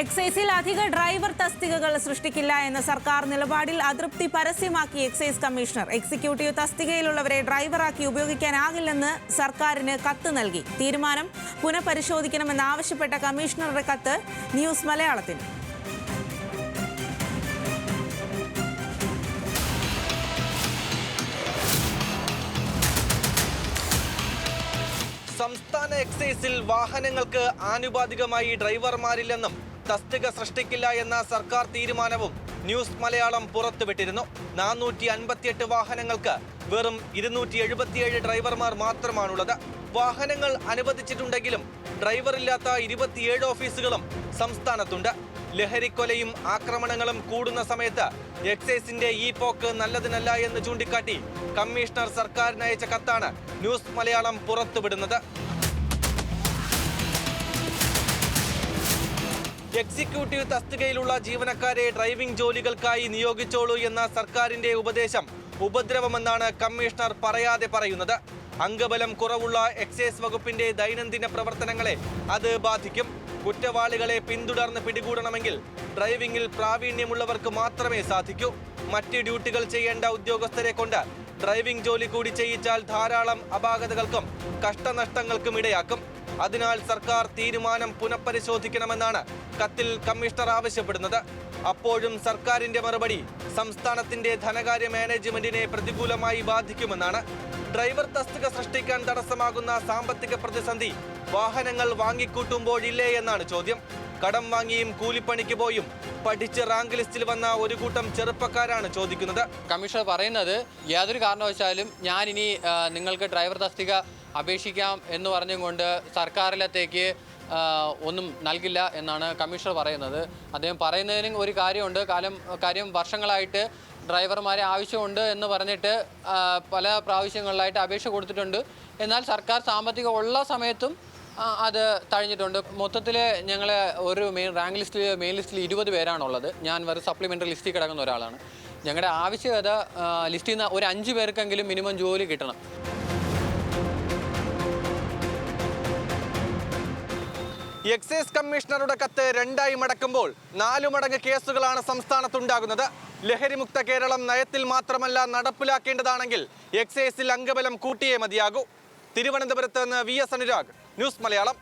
എക്സൈസിൽ അധിക ഡ്രൈവർ തസ്തികകൾ സൃഷ്ടിക്കില്ല എന്ന സർക്കാർ നിലപാടിൽ അതൃപ്തി പരസ്യമാക്കി എക്സൈസ് കമ്മീഷണർ എക്സിക്യൂട്ടീവ് തസ്തികയിലുള്ളവരെ ഡ്രൈവറാക്കി ഉപയോഗിക്കാനാകില്ലെന്ന് സർക്കാരിന് കത്ത് നൽകി. തീരുമാനം പുനഃപരിശോധിക്കണമെന്നാവശ്യപ്പെട്ട കമ്മീഷണറുടെ കത്ത് ന്യൂസ് മലയാളത്തിന്. സംസ്ഥാന എക്സൈസിൽ വാഹനങ്ങൾക്ക് ആനുപാതികമായി ഡ്രൈവർമാരില്ലെന്നും തസ്തിക സൃഷ്ടിക്കില്ല എന്ന സർക്കാർ തീരുമാനവും ന്യൂസ് മലയാളം പുറത്തുവിട്ടിരുന്നു. നാനൂറ്റി അൻപത്തിയെട്ട് വാഹനങ്ങൾക്ക് വെറും ഇരുന്നൂറ്റി എഴുപത്തിയേഴ് ഡ്രൈവർമാർ മാത്രമാണുള്ളത്. വാഹനങ്ങൾ അനുവദിച്ചിട്ടുണ്ടെങ്കിലും ഡ്രൈവറില്ലാത്ത ഇരുപത്തിയേഴ് ഓഫീസുകളും സംസ്ഥാനത്തുണ്ട്. ലഹരിക്കൊലയും ആക്രമണങ്ങളും കൂടുന്ന സമയത്ത് എക്സൈസിന്റെ ഈ പോക്ക് നല്ലതിനല്ല എന്ന് ചൂണ്ടിക്കാട്ടി കമ്മീഷണർ സർക്കാരിന് അയച്ച കത്താണ് ന്യൂസ് മലയാളം പുറത്തുവിടുന്നത്. എക്സിക്യൂട്ടീവ് തസ്തികയിലുള്ള ജീവനക്കാരെ ഡ്രൈവിംഗ് ജോലികൾക്കായി നിയോഗിച്ചോളൂ എന്ന സർക്കാരിന്റെ ഉപദേശം ഉപദ്രവമെന്നാണ് കമ്മീഷണർ പറയാതെ പറയുന്നത്. അംഗബലം കുറവുള്ള എക്സൈസ് വകുപ്പിന്റെ ദൈനംദിന പ്രവർത്തനങ്ങളെ അത് ബാധിക്കും. കുറ്റവാളികളെ പിന്തുടർന്ന് പിടികൂടണമെങ്കിൽ ഡ്രൈവിംഗിൽ പ്രാവീണ്യമുള്ളവർക്ക് മാത്രമേ സാധിക്കൂ. മറ്റ് ഡ്യൂട്ടികൾ ചെയ്യേണ്ട ഉദ്യോഗസ്ഥരെ കൊണ്ട് ഡ്രൈവിംഗ് ജോലി കൂടി ചെയ്യിച്ചാൽ ധാരാളം അപാകതകൾക്കും കഷ്ടനഷ്ടങ്ങൾക്കും ഇടയാക്കും. അതിനാൽ സർക്കാർ തീരുമാനം പുനഃപരിശോധിക്കണമെന്നാണ് കത്തിൽ കമ്മീഷണർ ആവശ്യപ്പെടുന്നത്. അപ്പോഴും സർക്കാരിന്റെ മറുപടി സംസ്ഥാനത്തിന്റെ ധനകാര്യ മാനേജ്മെന്റിനെ പ്രതികൂലമായി ബാധിക്കുമെന്നാണ്. ഡ്രൈവർ തസ്തിക സൃഷ്ടിക്കാൻ തടസ്സമാകുന്ന സാമ്പത്തിക പ്രതിസന്ധി വാഹനങ്ങൾ വാങ്ങിക്കൂട്ടുമ്പോഴില്ലേ എന്നാണ് ചോദ്യം. കടം വാങ്ങിയും കൂലിപ്പണിക്ക് പോയും പഠിച്ച് റാങ്ക് ലിസ്റ്റിൽ വന്ന ഒരു കൂട്ടം ചെറുപ്പക്കാരാണ് ചോദിക്കുന്നത്. കമ്മീഷണർ പറയുന്നത് യാതൊരു കാരണവശാലും ഞാൻ ഇനി നിങ്ങൾക്ക് ഡ്രൈവർ തസ്തിക അപേക്ഷിക്കാം എന്ന് പറഞ്ഞുകൊണ്ട് സർക്കാരിലത്തേക്ക് ആ, ഒന്നും നൽകില്ല എന്നാണ് കമ്മീഷണർ പറയുന്നത്. അദ്ദേഹം പറയുന്നതിന് ഒരു കാര്യമുണ്ട്. കാലം കാര്യം വർഷങ്ങളായിട്ട് ഡ്രൈവർമാരെ ആവശ്യമുണ്ട് എന്ന് പറഞ്ഞിട്ട് പല പ്രാവശ്യങ്ങളിലായിട്ട് അപേക്ഷ കൊടുത്തിട്ടുണ്ട്. എന്നാൽ സർക്കാർ സാമ്പത്തികം ഉള്ള സമയത്തും അത് തഴഞ്ഞിട്ടുണ്ട്. മൊത്തത്തിൽ ഞങ്ങൾ ഒരു മെയിൻ റാങ്ക് ലിസ്റ്റിൽ മെയിൻ ലിസ്റ്റിൽ ഇരുപത് പേരാണുള്ളത്. ഞാൻ വെറും സപ്ലിമെന്ററി ലിസ്റ്റിൽ കിടക്കുന്ന ഒരാളാണ്. ഞങ്ങളുടെ ആവശ്യകത ലിസ്റ്റിൽ നിന്ന് ഒരു അഞ്ച് പേർക്കെങ്കിലും മിനിമം ജോലി കിട്ടണം. എക്സൈസ് കമ്മീഷണറുടെ കത്ത് രണ്ടായി മടക്കുമ്പോൾ നാലു മടങ്ങ് കേസുകളാണ് സംസ്ഥാനത്തുണ്ടാകുന്നത്. ലഹരിമുക്ത കേരളം നയത്തിൽ മാത്രമല്ല നടപ്പിലാക്കേണ്ടതാണെങ്കിൽ എക്സൈസിൽ അംഗബലം കൂട്ടിയേ മതിയാകൂ. തിരുവനന്തപുരത്ത് നിന്ന് V S Anurag news Malayalam.